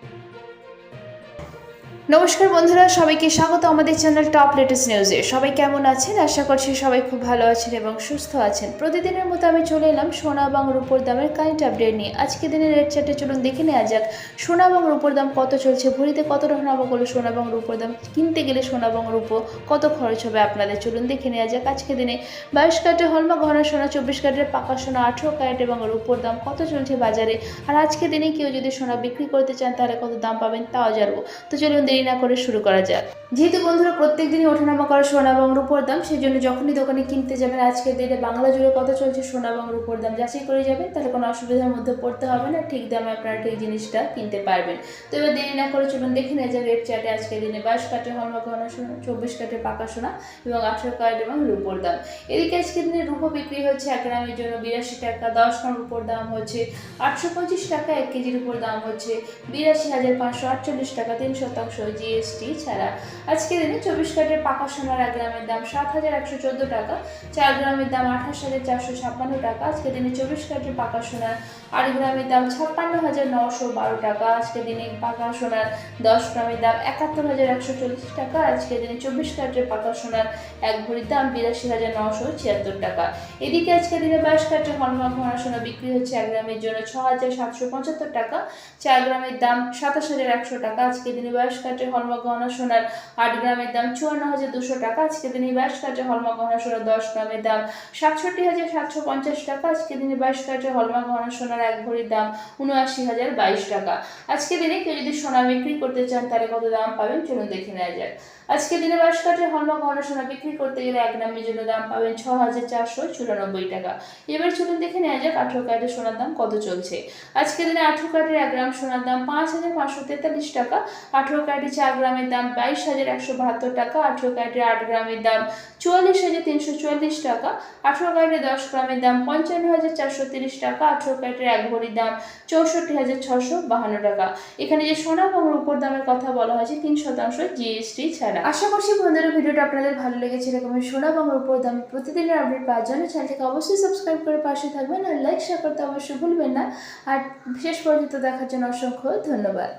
Thank you. নমস্কার বন্ধুরা, সবাইকে স্বাগত আমাদের চ্যানেল টপ লেটেস্ট নিউজে। সবাই কেমন আছেন? আশা করছি সবাই খুব ভালো আছেন এবং সুস্থ আছেন। প্রতিদিনের মতো আমি চলে এলাম সোনা এবং রূপোর দামের কারেন্ট আপডেট নিয়ে। আজকে দিনের রেট চার্টে চলুন দেখে নেওয়া যাক, সোনা এবং রূপোর দাম কত চলছে? ভরিতে কত টাকা হলো সোনা এবং রূপোর দাম কিনতে গেলে সোনা এবং রূপো কত খরচ হবে আপনাদের? চলুন দেখে নেওয়া যাক আজকে দিনে। বাইশ ক্যারেটের হলমা গহনা সোনা, চব্বিশ ক্যারেটের পাকা সোনা, আঠেরো ক্যারেট এবং রূপোর দাম কত চলছে বাজারে? আর আজকে দিনে কেউ যদি সোনা বিক্রি করতে চান, তাহলে কত দাম পাবেন তাও জানব। তো চলুন দেরি না করে শুরু করা যাক। যেহেতু বন্ধুরা প্রত্যেক দিনই ওঠানামা করে সোনা এবং রূপোর দাম সেই জন্য যখনই দোকানে কিনতে যাবেন, আজকের দিনে বাংলা জুড়ে কত চলছে সোনা এবং রূপোর দাম। যাচাই করে যাবেন, তাহলে কোনো অসুবিধার মধ্যে পড়তে হবে না, ঠিক দামে আপনারা ঠিক জিনিসটা কিনতে পারবেন। তো এবার দেরি না করে চলুন দেখে নেওয়া যাক রেট চার্টে আজকের দিনে বাইশ কাঠের হলমা গহনা সোনা, চব্বিশ কাঠের পাকা সোনা এবং আঠেরো কাঠ এবং রূপোর দাম। এদিকে আজকের দিনে রূপো বিক্রি হচ্ছে এক গ্রামের জন্য বিরাশি টাকা, দশ গ্রাম রূপোর দাম হচ্ছে আটশো পঁচিশ টাকা, এক কেজির উপর দাম হচ্ছে বিরাশি হাজার পাঁচশো আটচল্লিশ টাকা, তিন শতাংশ জিএসটি ছাড়া। আজকে দিনে চব্বিশ কাঠের পাকা সোনার এক গ্রামের দাম সাত হাজার একশো চোদ্দ টাকা, চার গ্রামের দাম আঠাশ হাজার চারশো ছাপ্পান্ন টাকা। আজকে দিনে চব্বিশ কাঠের পাকা সোনার আট গ্রামের দাম ছাপ্পান্ন হাজার নশো বারো টাকা। আজকে দিনে পাকা সোনার দশ গ্রামের দাম একাত্তর হাজার একশো চল্লিশ টাকা। আজকে দিনে চব্বিশ কাঠের পাকা সোনার এক ভরির দাম বিরাশি হাজার নশো ছিয়াত্তর টাকা। এদিকে আজকে দিনে বাইশ কাঠের হলমার্ক ঘোড়া সোনা বিক্রি হচ্ছে এক গ্রামের জন্য ছ হাজার সাতশো পঁচাত্তর টাকা, চার গ্রামের দাম সাতাশ হাজার একশো টাকা। আজকে দিনে বাইশ কাঠের হলমার্ক গহনা সোনার আট গ্রামের দাম চুয়ান্ন হাজার দুশো টাকা। আজকে দিনে বাইশ কাঠের হলমার্ক গহনা সোনার দশ গ্রামের দাম সাতষট্টি হাজার সাতশো পঞ্চাশ টাকা। আজকে দিনে বাইশ কাঠের হলমার্ক গহনা সোনার এক ভরির দাম উনআশি হাজার বাইশ টাকা। আজকে দিনে কেউ যদি সোনা বিক্রি করতে চান, তাহলে কত দাম পাবেন চলুন দেখে নেওয়া যাক। আজকে দিনে বাইশ কাঠের হলমার্ক গহনা সোনা বিক্রি করতে গেলে এক গ্রামের জন্য দাম পাবেন ছ হাজার চারশো চুরানব্বই টাকা। এবার চলুন দেখে নেওয়া যাক আঠেরো ক্যারেটের সোনার দাম কত চলছে। আজকে দিনে আঠেরো ক্যারেটের এক গ্রাম সোনার দাম পাঁচ হাজার পাঁচশো তেতাল্লিশ টাকা। আঠেরো ক্যারেটের চার গ্রামের দাম বাইশ হাজার একশো বাহাত্তর টাকা, আঠেরো ক্যারেটের আট গ্রামের দাম চুয়াল্লিশ হাজার তিনশো চুয়াল্লিশ টাকা, আঠেরো ক্যারেটের দশ গ্রামের দাম পঞ্চান্ন হাজার চারশো তিরিশ টাকা, আঠেরো ক্যারেটের এক ভরির দাম চৌষট্টি হাজার ছশো বাহান্ন টাকা। এখানে যে সোনা এবং রূপোর দামের কথা বলা হয়েছে, তিন শতাংশ জিএসটি ছাড়া। আশা করছি বন্ধুরা ভিডিওটা আপনাদের ভালো লেগেছে, এরকম সোনা এবং রূপোর দাম প্রতিদিনের আপডেট পাওয়ার জন্য চ্যানেলটিকে অবশ্যই সাবস্ক্রাইব করে পাশে থাকবেন আর লাইক শেয়ার করতে অবশ্যই ভুলবেন না। আর শেষ পর্যন্ত দেখার জন্য অসংখ্য ধন্যবাদ।